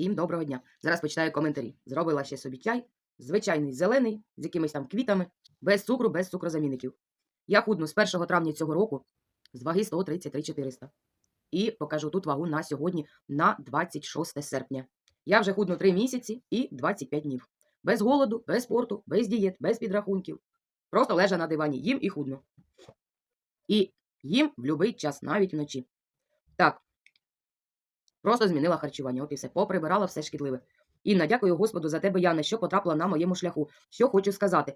Всім доброго дня. Зараз почитаю коментарі. Зробила ще собі чай, звичайний зелений, з якимись там квітами, без цукру, без цукрозамінників. Я худну з 1 травня цього року з ваги 133 400. І покажу тут вагу на сьогодні на 26 серпня. Я вже худну 3 місяці і 25 днів. Без голоду, без спорту, без дієт, без підрахунків. Просто лежа на дивані, їм і худну. І їм в будь-який час, навіть вночі. Просто змінила харчування. От і все. Поприбирала все шкідливе. Інна, дякую Господу за тебе, Яна, що потрапила на моєму шляху. Що хочу сказати.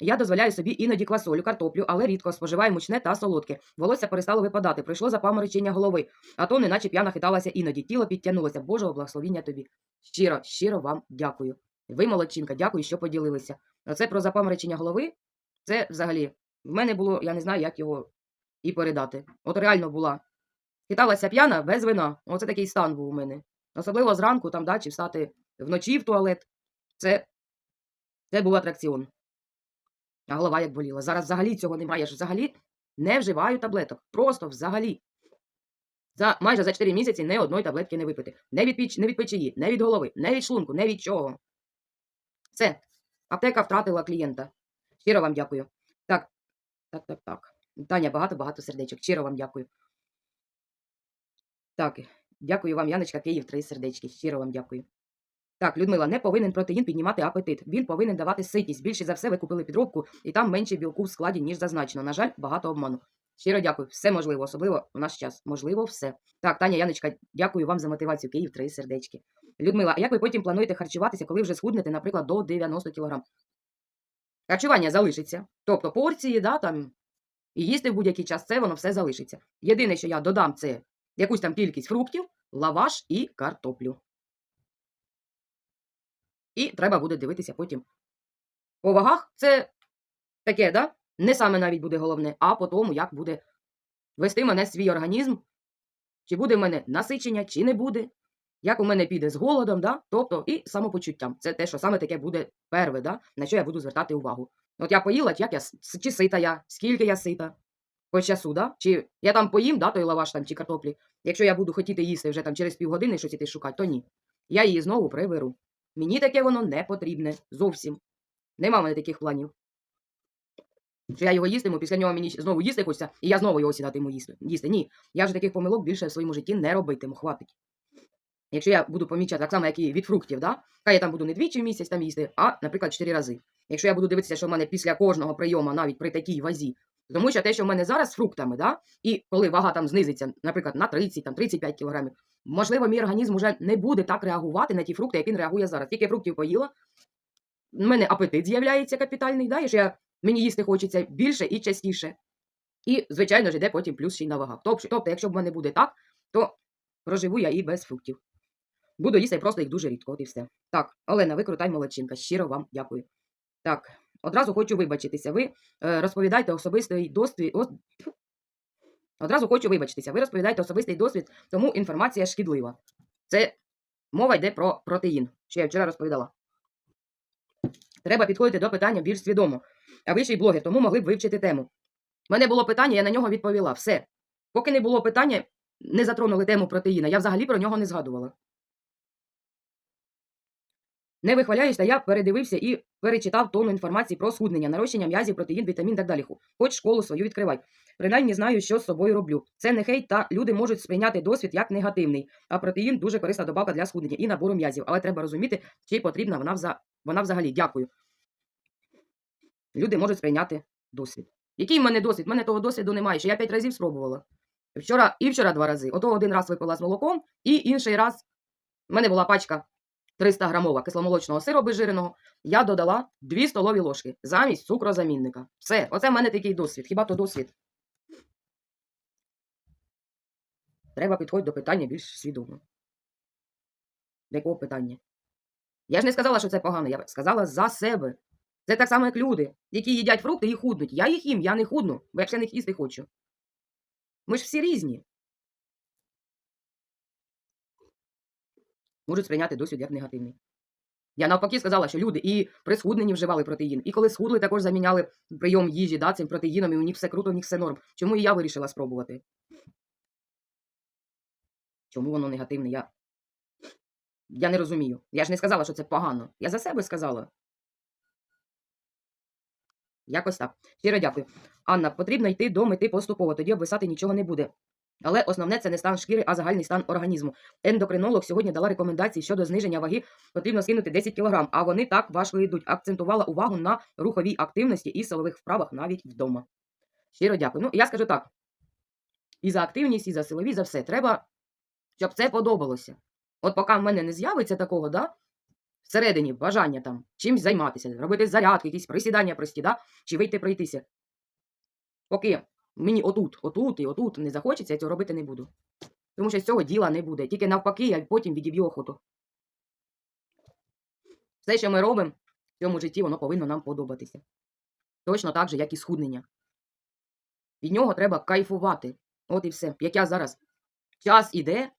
Я дозволяю собі іноді квасолю, картоплю, але рідко споживаю мучне та солодке. Волосся перестало випадати, прийшло запаморочення голови, а то неначе п'яна хиталася іноді. Тіло підтягнулося. Божого благословіння тобі. Щиро, щиро вам дякую. Ви, молодчинка, дякую, що поділилися. Оце про запаморочення голови. Це взагалі в мене було, я не знаю, як його і передати. От реально була Хиталася п'яна без вина. Оце такий стан був у мене. Особливо зранку там, да, встати вночі в туалет. Це, це був атракціон. А голова як боліла. Зараз взагалі цього немає. Взагалі не вживаю таблеток. Просто взагалі. За майже за 4 місяці не одної таблетки не випити. Не від, піч, не від печії, не від голови, не від шлунку, не від чого. Все. Аптека втратила клієнта. Щиро вам дякую. Так, так, так, так. Таня, багато-багато сердечок. Щиро вам дякую. Так, дякую вам, Яночка, Київ, три сердечки. Щиро вам дякую. Так, Людмила, не повинен протеїн піднімати апетит. Він повинен давати ситість. Більше за все ви купили підробку, і там менше білку в складі, ніж зазначено. На жаль, багато обману. Щиро дякую. Все можливо, особливо в наш час. Можливо, все. Так, Таня, Яночка, дякую вам за мотивацію. Київ, три сердечки. Людмила, а як ви потім плануєте харчуватися, коли вже схуднете, наприклад, до 90 кг? Харчування залишиться. Тобто порції, да, там, і їсти в будь-який час це воно все залишиться. Єдине, що я додам, це якусь там кількість фруктів, лаваш і картоплю. І треба буде дивитися потім. По вагах це таке, да? Не саме навіть буде головне, а по тому, як буде вести мене свій організм, чи буде в мене насичення, чи не буде, як у мене піде з голодом, да? тобто і самопочуттям. Це те, що саме таке буде перве, да? на що я буду звертати увагу. От я поїла, як я, чи сита я, скільки я сита по часу, да? Чи я там поїм, да, той лаваш там, чи картоплі. Якщо я буду хотіти їсти вже там через півгодини щось іти шукати, то ні. Я її знову приберу. Мені таке воно не потрібне. Зовсім. Нема в мене таких планів. Що я його їстиму, після нього мені знову їсти хочеться, і я знову його сідатиму їсти. їсти. Ні. Я вже таких помилок більше в своєму житті не робитиму. Хватить. Якщо я буду помічати так само, як і від фруктів, да? хай я там буду не двічі в місяць там їсти, а, наприклад, чотири рази. Якщо я буду дивитися, що в мене після кожного прийому, навіть при такій вазі, тому що те, що в мене зараз з фруктами, да? і коли вага там знизиться, наприклад, на 30, там, 35 кілограмів, можливо, мій організм вже не буде так реагувати на ті фрукти, як він реагує зараз. Тільки фруктів поїла, в мене апетит з'являється капітальний, да? і що я, мені їсти хочеться більше і частіше. І, звичайно ж, йде потім плюс ще й на вагах. Тобто, тобто, якщо в мене буде так, то проживу я і без фруктів. Буду їсти просто їх дуже рідко, от і все. Так, Олена, ви крута молодчинка. Щиро вам дякую. Так, одразу хочу вибачитися. Ви е, розповідаєте особистий досвід. Одразу хочу вибачитися. Ви розповідаєте особистий досвід, тому інформація шкідлива. Це мова йде про протеїн, що я вчора розповідала. Треба підходити до питання більш свідомо. А ви ще й блогер, тому могли б вивчити тему. У мене було питання, я на нього відповіла. Все. Поки не було питання, не затронули тему протеїна. Я взагалі про нього не згадувала. Не вихваляюсь, я передивився і перечитав тонну інформації про схуднення, нарощення м'язів, протеїн, вітамін так далі. Хоч школу свою відкривай. Принаймні знаю, що з собою роблю. Це не хейт, та люди можуть сприйняти досвід як негативний. А протеїн дуже корисна добавка для схуднення і набору м'язів. Але треба розуміти, чи потрібна вона, вза... вона взагалі. Дякую. Люди можуть сприйняти досвід. Який в мене досвід? У мене того досвіду немає, що я п'ять разів спробувала. Вчора і вчора два рази. Ото один раз випила з молоком, і інший раз в мене була пачка 300 грамова кисломолочного сиру обезжиреного, я додала 2 столові ложки замість цукрозамінника. Все, оце в мене такий досвід. Хіба то досвід? Треба підходити до питання більш свідомо. До якого питання? Я ж не сказала, що це погано, я сказала за себе. Це так само, як люди, які їдять фрукти і худнуть. Я їх їм, я не худну, бо я ще них їсти хочу. Ми ж всі різні. Можуть сприйняти досвід як негативний. Я навпаки сказала, що люди і при схудненні вживали протеїн, і коли схудли, також заміняли прийом їжі да, цим протеїном, і у них все круто, у них все норм. Чому і я вирішила спробувати? Чому воно негативне? Я Я не розумію. Я ж не сказала, що це погано. Я за себе сказала. Якось так. Щиро дякую. Анна, потрібно йти до мети поступово, тоді обвисати нічого не буде. Але основне це не стан шкіри, а загальний стан організму. Ендокринолог сьогодні дала рекомендації щодо зниження ваги. Потрібно скинути 10 кг, а вони так важко йдуть. Акцентувала увагу на руховій активності і силових вправах навіть вдома. Щиро дякую. Ну, я скажу так: і за активність, і за силові, за все. Треба, щоб це подобалося. От поки в мене не з'явиться такого, да, всередині бажання там чимось займатися, робити зарядки, якісь присідання прості, да, чи вийти пройтися. Поки мені отут, отут і отут не захочеться, я цього робити не буду. Тому що з цього діла не буде. Тільки навпаки, я потім відіб'ю охоту. Все, що ми робимо в цьому житті, воно повинно нам подобатися. Точно так же, як і схуднення. Від нього треба кайфувати. От і все. Як я зараз час іде,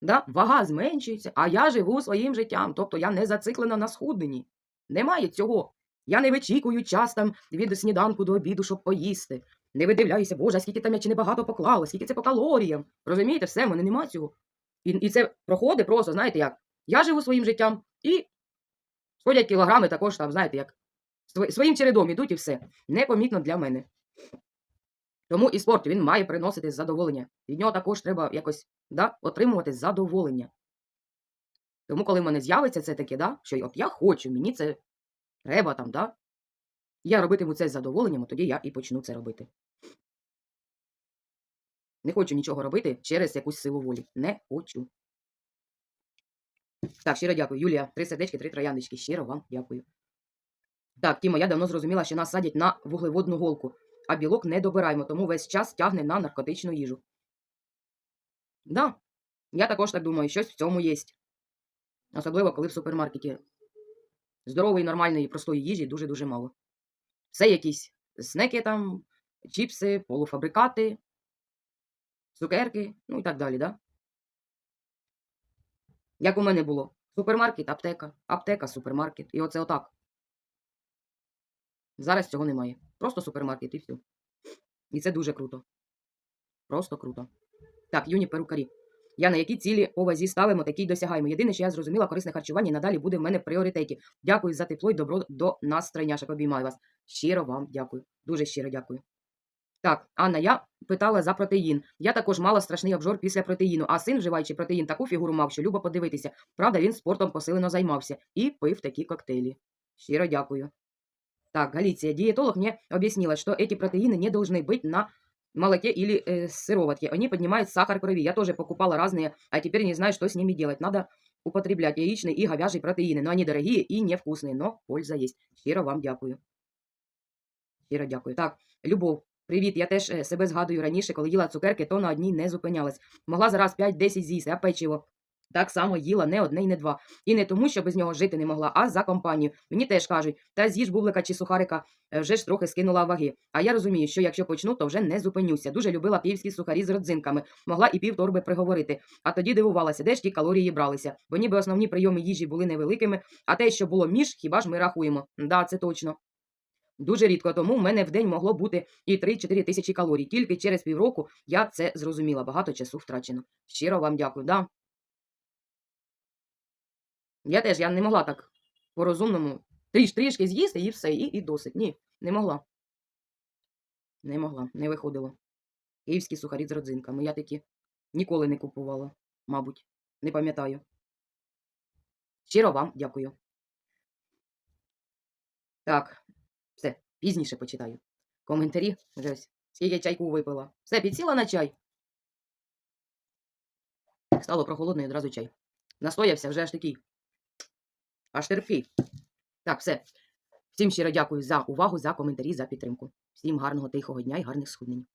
да, вага зменшується, а я живу своїм життям. Тобто я не зациклена на схудненні. Немає цього. Я не вичікую час там від сніданку до обіду, щоб поїсти. Не видивляюся, боже, скільки там я чи небагато поклала, скільки це по калоріям. Розумієте, все, в мене нема цього. І, і це проходить просто, знаєте як? Я живу своїм життям і сходять кілограми також там, знаєте, як своїм чередом ідуть і все. Непомітно для мене. Тому і спорт він має приносити задоволення. Від нього також треба якось да, отримувати задоволення. Тому, коли в мене з'явиться це таке, да, що от я хочу, мені це треба там, да, я робитиму це з задоволенням, тоді я і почну це робити. Не хочу нічого робити через якусь силу волі. Не хочу. Так, щиро дякую. Юлія, три сердечки, три трояндочки. Щиро вам дякую. Так, Тімо, я давно зрозуміла, що нас садять на вуглеводну голку, а білок не добираємо, тому весь час тягне на наркотичну їжу. Да, я також так думаю, щось в цьому є. Особливо, коли в супермаркеті здорової, нормальної, простої їжі дуже-дуже мало. Все якісь снеки там, чіпси, полуфабрикати, цукерки, ну і так далі, да? Як у мене було? Супермаркет, аптека, аптека, супермаркет. І оце отак. Зараз цього немає. Просто супермаркет і все. І це дуже круто. Просто круто. Так, юні перукарі. Я на які цілі по вазі ставимо, такі й досягаємо. Єдине, що я зрозуміла, корисне харчування і надалі буде в мене в пріоритеті. Дякую за тепло і добро до нас, тройняшок. Обіймаю вас. Щиро вам дякую. Дуже щиро дякую. Так, Анна, я питала за протеїн. Я також мала страшний обжор після протеїну, а син, вживаючи протеїн, таку фігуру мав, що любо подивитися. Правда, він спортом посилено займався і пив такі коктейлі. Щиро дякую. Так, Галиция, диетолог мне объяснила, что эти протеины не должны быть на молоке или э, сыроватке. Они поднимают сахар крови. Я тоже покупала разные, а теперь не знаю, что с ними делать. Надо употреблять яичные и говяжьи протеины. Но они дорогие и невкусные, но польза есть. Щиро вам дякую. Щиро дякую. Так, Любов, привіт. Я теж е, себе згадую раніше, коли їла цукерки, то на одній не зупинялась. Могла зараз 5-10 з'їсти, а печиво. так само їла не одне і не два. І не тому, що без нього жити не могла, а за компанію. Мені теж кажуть, та з'їж бублика чи сухарика, е, вже ж трохи скинула ваги. А я розумію, що якщо почну, то вже не зупинюся. Дуже любила київські сухарі з родзинками, могла і пів торби приговорити. А тоді дивувалася, де ж ті калорії бралися, бо ніби основні прийоми їжі були невеликими, а те, що було між, хіба ж ми рахуємо. Да, це точно. Дуже рідко тому в мене в день могло бути і 3-4 тисячі калорій. Тільки через півроку я це зрозуміла. Багато часу втрачено. Щиро вам дякую. Да. Я теж я не могла так по-розумному тріш, трішки з'їсти і все, і, і досить. Ні, не могла. Не могла, не виходило. Київські сухарі з родзинками. Я такі ніколи не купувала, мабуть, не пам'ятаю. Щиро вам дякую. Так, все, пізніше почитаю. Коментарі. Вже ось. Скільки чайку випила. Все, підсіла на чай. Стало прохолодно і одразу чай. Настоявся вже аж такий. Аж терпі. Так, все. Всім щиро дякую за увагу, за коментарі, за підтримку. Всім гарного тихого дня і гарних схуднень.